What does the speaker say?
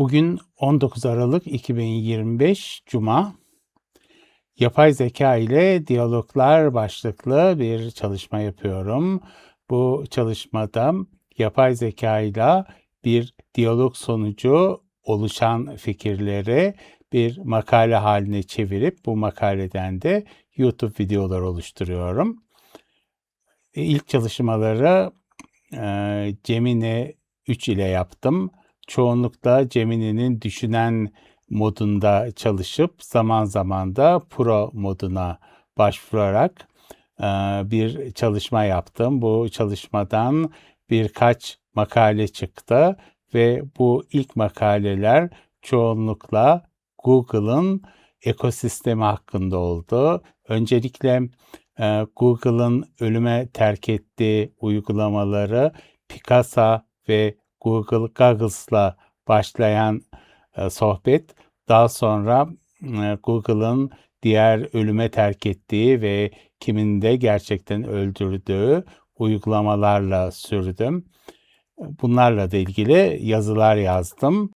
Bugün 19 Aralık 2025 Cuma. Yapay zeka ile diyaloglar başlıklı bir çalışma yapıyorum. Bu çalışmada yapay zeka ile bir diyalog sonucu oluşan fikirleri bir makale haline çevirip bu makaleden de YouTube videolar oluşturuyorum. İlk çalışmaları e, Gemini 3 ile yaptım. Çoğunlukla Gemini'nin düşünen modunda çalışıp zaman zaman da Pro moduna başvurarak e, bir çalışma yaptım. Bu çalışmadan birkaç makale çıktı ve bu ilk makaleler çoğunlukla Google'ın ekosistemi hakkında oldu. Öncelikle e, Google'ın ölüme terk ettiği uygulamaları Picasa ve Google Goggles'la başlayan e, sohbet daha sonra e, Google'ın diğer ölüme terk ettiği ve kimin de gerçekten öldürdüğü uygulamalarla sürdüm. Bunlarla da ilgili yazılar yazdım.